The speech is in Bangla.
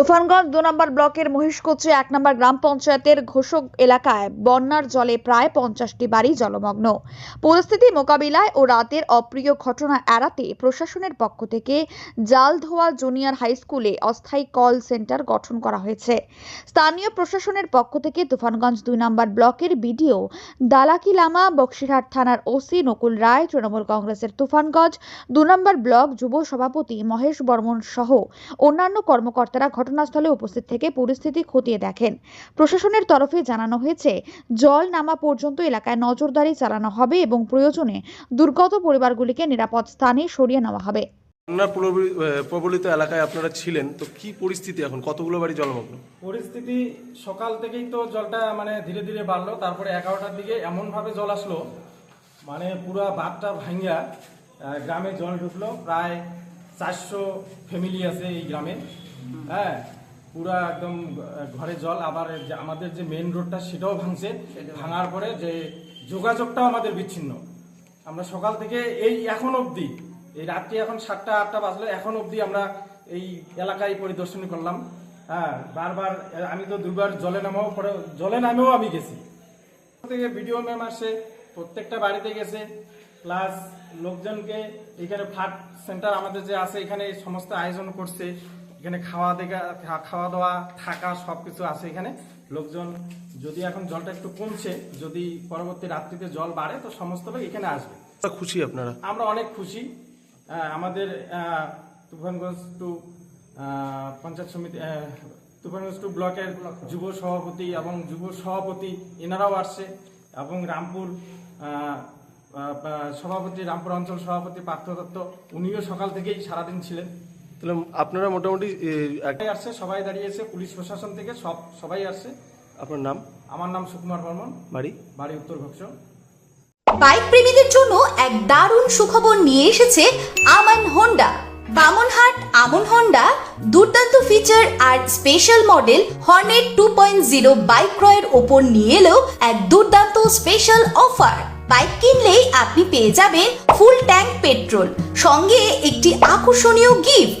তুফানগঞ্জ দু নম্বর ব্লকের মহিষকুচি এক নম্বর গ্রাম পঞ্চায়েতের ঘোষক এলাকায় বন্যার জলে প্রায় পঞ্চাশটি বাড়ি জলমগ্ন। পরিস্থিতি মোকাবিলায় ও রাতের অপ্রিয় ঘটনা এড়াতে প্রশাসনের পক্ষ থেকে জালধোয়া জুনিয়র হাই স্কুলে অস্থায়ী কল সেন্টার গঠন করা হয়েছে। স্থানীয় প্রশাসনের পক্ষ থেকে তুফানগঞ্জ দুই নম্বর ব্লকের বিডিও দালাকি লামা, বক্সিরহাট থানার ওসি নকুল রায়, তৃণমূল কংগ্রেসের তুফানগঞ্জ, দু নম্বর ব্লক যুব সভাপতি মহেশ বর্মন সহ অন্যান্য কর্মকর্তারা ঘটনাস্থলে উপস্থিত থেকে পরিস্থিতি খতিয়ে দেখেন। প্রশাসনের তরফে জানানো হয়েছে জল নামা পর্যন্ত এলাকায় নজরদারি চালানো হবে এবং প্রয়োজনে দুর্গত পরিবারগুলিকে নিরাপদ স্থানে সরিয়ে নেওয়া হবে। বন্যার প্রবলিত এলাকায় আপনারা ছিলেন তো কি পরিস্থিতি এখন? কতগুলো বাড়ি জলমগ্ন? পরিস্থিতি সকাল থেকেই তো জলটা মানে ধীরে ধীরে বাড়লো তারপরে এগারোটার দিকে এমনভাবে জল আসলো মানে পুরা বাঁধটা ভাঙ্গিয়া গ্রামে জল ঢুকলো প্রায় চারশো ফ্যামিলি আছে এই গ্রামে। হ্যাঁ পুরা একদম ঘরে জল আবার যে আমাদের যে মেন রোডটা সেটাও ভাঙছে। ভাঙার পরে যে যোগাযোগটাও আমাদের বিচ্ছিন্ন। আমরা সকাল থেকে এই এখন অবধি এই রাত্রি এখন সাতটা আটটা বাজলো এখন অবধি আমরা এই এলাকায় পরিদর্শন করলাম। হ্যাঁ বারবার আমি তো দুবার জলে নামাও পরে জলে নামেও আমি গেছি। থেকে ভিডিও ম্যাম আসে প্রত্যেকটা বাড়িতে গেছে। প্লাস লোকজনকে এখানে ফ্লাড সেন্টার আমাদের যে আছে এখানে সমস্ত আয়োজন করছে। এখানে খাওয়া দেখা খাওয়া দাওয়া থাকা সব কিছু আছে এখানে। লোকজন যদি এখন জলটা একটু কমছে যদি পরবর্তী রাত্রিতে জল বাড়ে তো সমস্ত লোক এখানে আসবে। খুশি আপনারা। আমরা অনেক খুশি। আমাদের তুফানগঞ্জ টু পঞ্চায়েত সমিতি তুফানগঞ্জ টু ব্লকের যুব সভাপতি এবং যুব সভাপতি এনারাও আসছে এবং রামপুর সভাপতি রামপুর অঞ্চল সভাপতি পার্থ দত্ত উনিও সকাল থেকেই সারাদিন ছিলেন। তাহলে আপনারা মোটামুটি আসছে সবাই দাঁড়িয়েছে পুলিশ প্রশাসন থেকে সব সবাই আসছে। আপনার নাম? আমার নাম সুকুমার বর্মন। বাড়ি? বাড়ি উত্তর ভক্ষ বাইক প্রেমীদের জন্য এক দারুণ সুখবর নিয়ে এসেছে আমান হোন্ডা। বামনহাট আমন হন্ডা দুর্দান্ত ফিচার আর special model Hornet two point zero bike ক্রয়ের ওপর নিয়ে এলেও এক দুর্দান্ত স্পেশাল অফার বাইক কিনলেই আপনি পেয়ে যাবেন ফুল ট্যাঙ্ক পেট্রোল সঙ্গে একটি আকর্ষণীয় গিফট